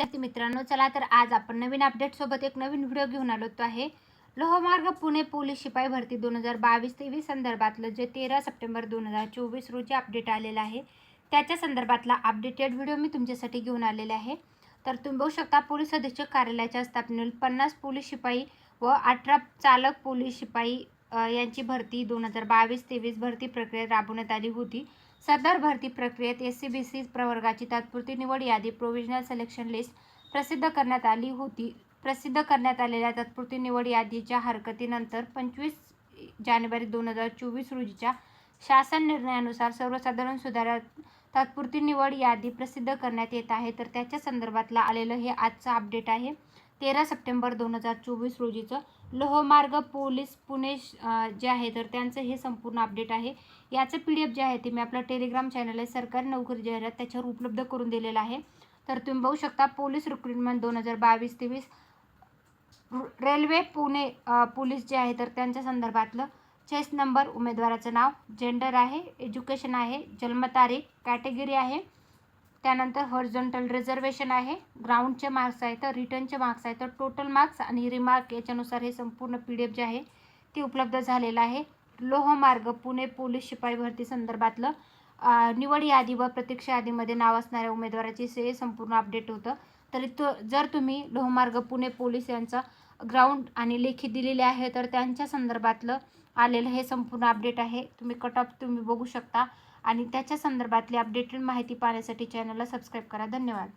विद्यार्थी मित्रांनो चला तर आज आपण नवीन अपडेट सोबत एक नवीन व्हिडिओ घेऊन आलो तो आहे लोहमार्ग पुणे पोलीस शिपाई भरती दोन हजार बावीस तेवीस संदर्भातलं जे तेरा सप्टेंबर दोन हजार चोवीस रोजी अपडेट आलेलं आहे. त्याच्या संदर्भातला अपडेटेड व्हिडिओ मी तुमच्यासाठी घेऊन आलेले आहे. तर तुम्ही बघू शकता पोलीस अधीक्षक कार्यालयाच्या स्थापनेत पन्नास पोलीस शिपाई व अठरा चालक पोलीस शिपाई यांची भरती दोन हजार बावीस तेवीस भरती प्रक्रिया राबवण्यात आली होती. सदर भरती प्रक्रियेत एस सी बी सी प्रवर्गाची तात्पुरती निवड यादी प्रोव्हिजनल सिलेक्शन लिस्ट प्रसिद्ध करण्यात आली होती. प्रसिद्ध करण्यात आलेल्या तात्पुरती निवड यादीच्या हरकतीनंतर पंचवीस जानेवारी दोन हजार चोवीस रोजीच्या शासन निर्णयानुसार सर्वसाधारण सुधारा तात्पुरती निवड यादी प्रसिद्ध करण्यात येत आहे. तर त्याच्या संदर्भातला आलेलं हे आजचं अपडेट आहे. तेरा सप्टेंबर दोन हजार चोवीस रोजीचं लोहमार्ग पोलीस पुणे जे आहे तर त्यांचं हे संपूर्ण अपडेट आहे. याचं पी डी एफ जे आहे ते मी आपल्या टेलिग्राम चॅनल आहे सरकारी नोकरी जाहिरात त्याच्यावर उपलब्ध करून दिलेलं आहे. तर तुम्ही बघू शकता पोलीस रिक्रुटमेंट दोन हजार बावीस तेवीस रेल्वे पुणे पोलीस जे आहे तर त्यांच्या संदर्भातलं चेस नंबर उमेदवाराचं नाव जेंडर आहे एज्युकेशन आहे जन्मतारीख कॅटेगरी आहे. त्यानंतर हॉरिझॉन्टल रिझर्वेशन आहे. ग्राउंडचे मार्क्स आहेत तर रिटर्नचे मार्क्स आहेत. तर टोटल मार्क्स आणि रिमार्क याच्यानुसार हे संपूर्ण पी डी एफ जे आहे ते उपलब्ध झालेलं आहे. लोहमार्ग पुणे पोलीस शिपाई भरती संदर्भातलं निवड यादी व प्रतीक्षा यादीमध्ये नाव असणाऱ्या उमेदवाराची से संपूर्ण अपडेट होतं. तरी तो जर तुम्ही लोहमार्ग पुणे पोलीस यांचा ग्राउंड आणि लेखी दिलेले आहे तर त्यांच्या संदर्भातलं आलेलं हे संपूर्ण अपडेट आहे. तुम्ही कट ऑफ तुम्ही बघू शकता. आणि त्याच्या संदर्भातली अपडेटेड माहिती पाहण्यासाठी चॅनलला सबस्क्राईब करा. धन्यवाद.